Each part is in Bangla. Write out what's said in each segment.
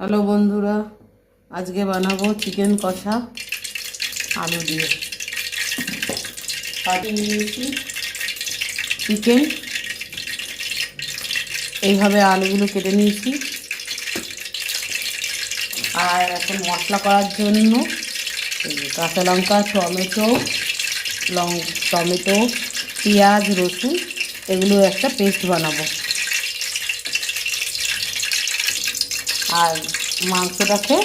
হ্যালো বন্ধুরা, আজকে বানাবো চিকেন কষা আলু দিয়ে। কাটিয়ে নিয়েছি চিকেন। এইভাবে আলুগুলো কেটে নিয়েছি। আর এখন মশলা করার জন্য কাঁচা লঙ্কা, টমেটো, লং, টমেটো, পেঁয়াজ, রসুন, এগুলো একটা পেস্ট বানাবো। আর মাংসটাকে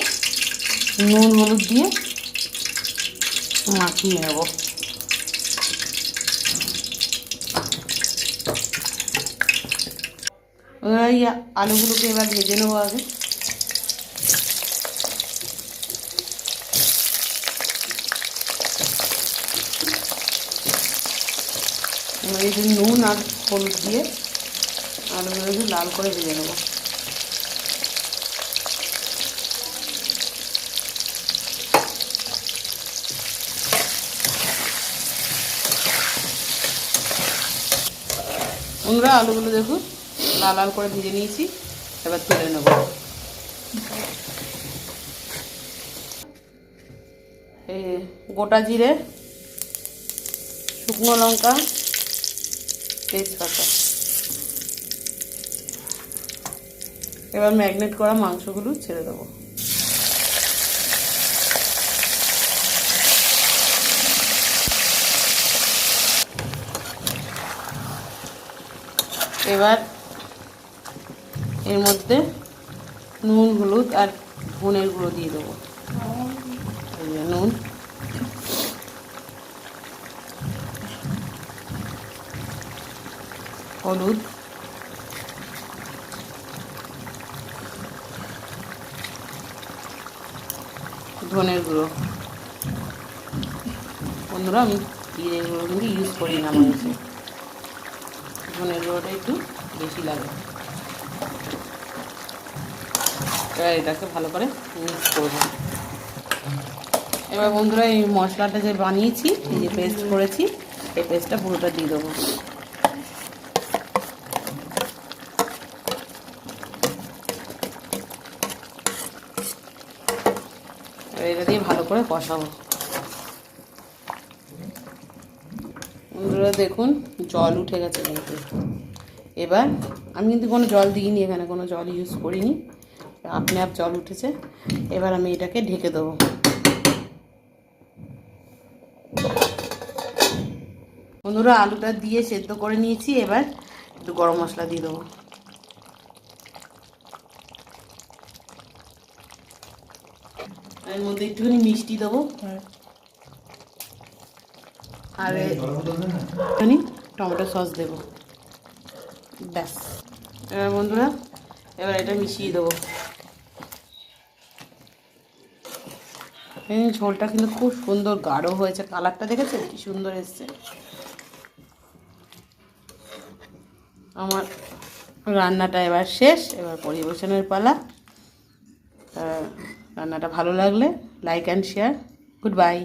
নুন হলুদ দিয়ে মাখিয়ে নেব। এই আলুগুলোকে এবার ভেজে নেব আগে। এই যে নুন আর হলুদ দিয়ে আলুগুলোকে লাল করে ভেজে নেব। বন্ধুরা, আলুগুলো দেখুন লাল লাল করে ভেজে নিয়েছি, এবার তুলে নেব। গোটা জিরে, শুকনো লঙ্কা, তেজপাতা। এবার ম্যাগনেট করা মাংসগুলো ছেড়ে দেবো। এবার এর মধ্যে নুন, হলুদ আর ধনের গুঁড়ো দিয়ে দেবো। নুন। হলুদ। ধনের গুঁড়ো। বন্ধুরা, আমি জিরে গুঁড়ো কিন্তু ইউজ করি না মাংসে ধনের গুঁড়োটা একটু বেশি লাগে। এবার এটাকে ভালো করে মিক্স করব এবার বন্ধুরা, এই মশলাটা যে বানিয়েছি, এই যে পেস্ট করেছি, এই পেস্টটা পুরোটা দিয়ে দেবো। এটা দিয়ে ভালো করে কষাবো। বন্ধুরা, দেখুন, জল উঠে গেছে কিন্তু। এবার আমি কিন্তু কোনো জল দিইনি এখানে, কোনো জল ইউজ করিনি। আপনি আপ জল উঠেছে। এবার আমি এটাকে ঢেকে দেবো। বন্ধুরা, আলুটা দিয়ে সেদ্ধ করে নিয়েছি। এবার একটু গরম মশলা দিয়ে দেবো। এর মধ্যে একটুখানি মিষ্টি দেবো। আর টমেটো সস দেবো। ব্যাস। এবার বন্ধুরা, এবার এটা মিশিয়ে দেবো। ঝোলটা কিন্তু খুব সুন্দর গাঢ় হয়েছে। কালারটা দেখেছেন? কি সুন্দর এসছে। আমার রান্নাটা এবার শেষ। এবার পরিবেশনের পালা। রান্নাটা ভালো লাগলে like and share. Good bye.